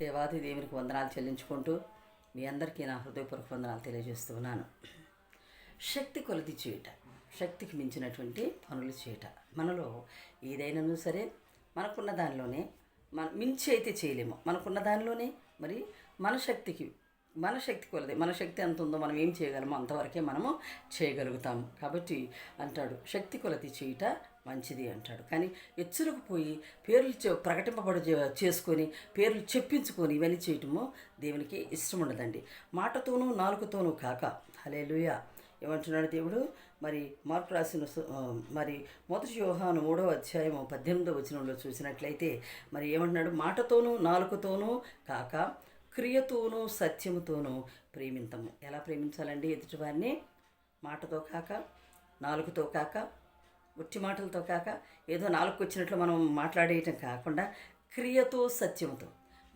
దేవాది దేవునికి వందనాలు చెల్లించుకుంటూ మీ అందరికీ నా హృదయపూర్వక వందనాలు తెలియజేస్తున్నాను. శక్తి కొలది చేయట శక్తికి మించినటువంటి పనులు చేయుట. మనలో ఏదైనాను సరే మనకున్న దానిలోనే మన మించి అయితే చేయలేము. మనకున్న దానిలోనే మరి మన శక్తికి మన శక్తి కొలది. మన శక్తి ఎంత ఉందో మనం ఏం చేయగలమో అంతవరకే మనము చేయగలుగుతాము. కాబట్టి అంటాడు శక్తి కొలది చేయుట మంచిది అంటాడు. కానీ ఎచ్చులకు పోయి పేర్లు ప్రకటింపబడ చేసుకొని పేర్లు చెప్పించుకొని ఇవన్నీ చేయటము దేవునికి ఇష్టం ఉండదండి మాటతోనూ నాలుగుతోనూ కాక హలే ఏమంటున్నాడు దేవుడు? మరి మార్పు రాసిన మరి మొదటి వ్యూహాను మూడవ అధ్యాయము పద్దెనిమిదవ వచనంలో చూసినట్లయితే మరి ఏమంటున్నాడు? మాటతోనూ నాలుకతోనూ కాక క్రియతోనూ సత్యముతోనూ ప్రేమింతము. ఎలా ప్రేమించాలండి? ఎదుటివారిని మాటతో కాక నాలుగుతో కాక ఉట్టి మాటలతో కాక ఏదో నాలుగు వచ్చినట్లు మనం మాట్లాడేయటం కాకుండా క్రియతో సత్యంతో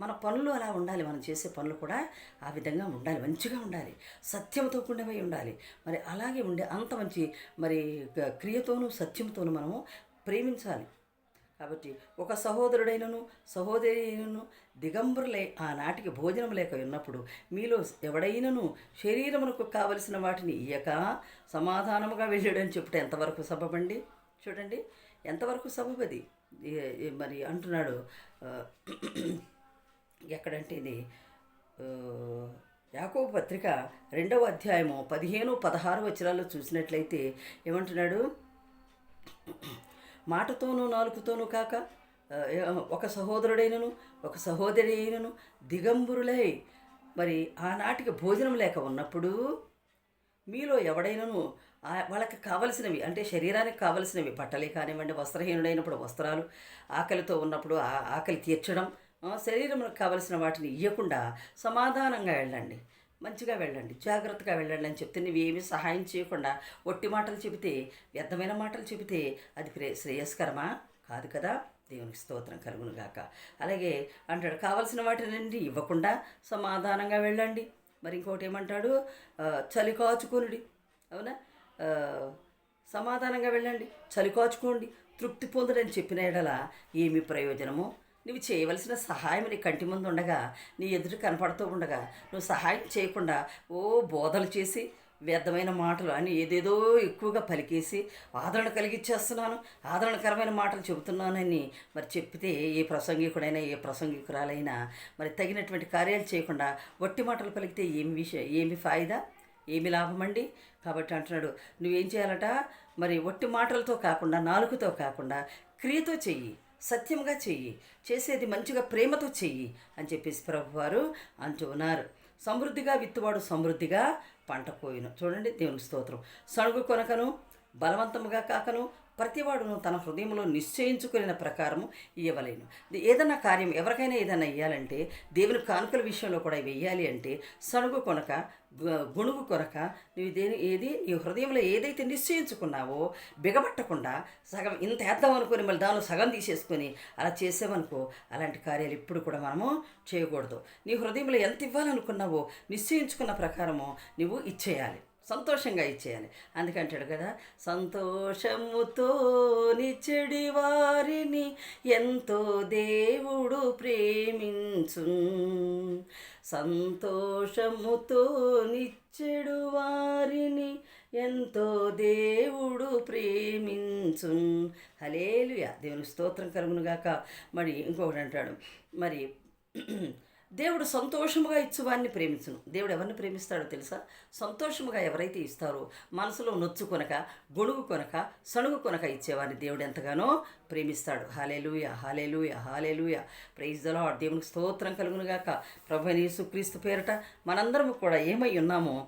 మన పనులు అలా ఉండాలి. మనం చేసే పనులు కూడా ఆ విధంగా ఉండాలి. మంచిగా ఉండాలి. సత్యంతో కూడినవై ఉండాలి. మరి అలాగే ఉండే అంత మంచి మరి క్రియతోనూ సత్యంతోనూ మనము ప్రేమించాలి. కాబట్టి ఒక సహోదరుడైనను సహోదరి అయినను దిగంబరులై ఆనాటికి భోజనం లేక ఉన్నప్పుడు మీలో ఎవడైనను శరీరమునకు కావలసిన వాటిని ఇయ్యక సమాధానముగా వెళ్ళాడని చెప్పుట ఎంతవరకు సబబండి? చూడండి ఎంతవరకు సబబది? మరి అంటున్నాడు ఎక్కడంటే ఇది ఆ, పత్రిక రెండవ అధ్యాయము పదిహేను పదహారు వచనాల్లో చూసినట్లయితే ఏమంటున్నాడు? మాటతోనూ నాలుగుతోనూ కాక ఒక సహోదరుడైనను ఒక సహోదరి అయినను దిగంబరులై మరి ఆనాటికి భోజనం లేక ఉన్నప్పుడు మీలో ఎవడైనను వాళ్ళకి కావలసినవి అంటే శరీరానికి కావలసినవి బట్టలే కానివ్వండి వస్త్రహీనుడైనప్పుడు వస్త్రాలు ఆకలితో ఉన్నప్పుడు ఆ ఆకలి తీర్చడం శరీరంలో కావలసిన వాటిని ఇవ్వకుండా సమాధానంగా వెళ్ళండి. మంచిగా వెళ్ళండి జాగ్రత్తగా వెళ్ళండి అని చెప్తే నువ్వేమీ సహాయం చేయకుండా ఒట్టి మాటలు చెబితే వ్యర్థమైన మాటలు చెబితే అది ప్రే శ్రేయస్కరమా? కాదు కదా. దేవునికి స్తోత్రం కలుగునుగాక అలాగే అంటాడు కావలసిన వాటినండి ఇవ్వకుండా సమాధానంగా వెళ్ళండి. మరి ఇంకోటి ఏమంటాడు? చలి కాచుకునుడి. అవునా? సమాధానంగా వెళ్ళండి. చలి కాచుకోండి. తృప్తి పొందడని చెప్పిన ఎడల ఏమి ప్రయోజనము నువ్వు చేయవలసిన సహాయం నీ కంటి ముందు ఉండగా నీ ఎదురు కనపడుతూ ఉండగా నువ్వు సహాయం చేయకుండా ఓ బోధలు చేసి వ్యర్థమైన మాటలు అని ఏదేదో ఎక్కువగా పలికేసి ఆదరణ కలిగించేస్తున్నాను ఆదరణకరమైన మాటలు చెబుతున్నానని మరి చెప్తే ఏ ప్రసంగికుడైనా ఏ ప్రసంగికురాలైనా మరి తగినటువంటి కార్యాలు చేయకుండా వట్టి మాటలు పలికితే ఏమి విషయం ఏమి ఫాయిదా? ఏమి లాభమండి కాబట్టి అంటున్నాడు నువ్వేం చేయాలట? మరి ఒట్టి మాటలతో కాకుండా నాలుగుతో కాకుండా క్రియతో చెయ్యి. సత్యంగా చెయ్యి. చేసేది మంచిగా ప్రేమతో చెయ్యి అని చెప్పేసి ప్రభువారు అంటూ ఉన్నారు. సమృద్ధిగా విత్తువాడు సమృద్ధిగా పంట కోయును. చూడండి దేవుని స్తోత్రం. సణుగు కొనకను బలవంతముగా కాకను ప్రతివాడును తన హృదయంలో నిశ్చయించుకునే ప్రకారము ఇవ్వలేను ఏదైనా కార్యం ఎవరికైనా ఏదైనా ఇవ్వాలంటే దేవుని కానుకల విషయంలో కూడా వెయ్యాలి అంటే సణుగు కొనక గుణుగు కొనక నువ్వు దేని ఏది నీ హృదయంలో ఏదైతే నిశ్చయించుకున్నావో బిగబట్టకుండా సగం ఇంత వేద్దాం అనుకుని మళ్ళీ దానిలో సగం తీసేసుకొని అలా చేసామనుకో అలాంటి కార్యాలు ఇప్పుడు కూడా మనము చేయకూడదు. నీ హృదయంలో ఎంత ఇవ్వాలనుకున్నావో నిశ్చయించుకున్న ప్రకారము నువ్వు ఇచ్చేయాలి. సంతోషంగా ఇచ్చేయాలి. అందుకంటాడు కదా సంతోషముతో నిచ్చడి వారిని ఎంతో దేవుడు ప్రేమించు సంతోషముతో నిచ్చెడు వారిని ఎంతో దేవుడు ప్రేమించు హలేలుయ దేవుని స్తోత్రం కలుగునుగాక. మరి ఇంకొకటి అంటాడు మరి దేవుడు సంతోషముగా ఇచ్చువాన్ని ప్రేమించును. దేవుడు ఎవరిని ప్రేమిస్తాడో తెలుసా? సంతోషముగా ఎవరైతే ఇస్తారో మనసులో నొచ్చు కొనక గొడుగు కొనక సణుగు కొనక ఇచ్చేవారిని దేవుడు ఎంతగానో ప్రేమిస్తాడు. Hallelujah hallelujah hallelujah. Praise the దేవునికి స్తోత్రం కలుగునుగాక. ప్రభు సుక్రీస్తు పేరట మనందరము కూడా ఏమై ఉన్నామో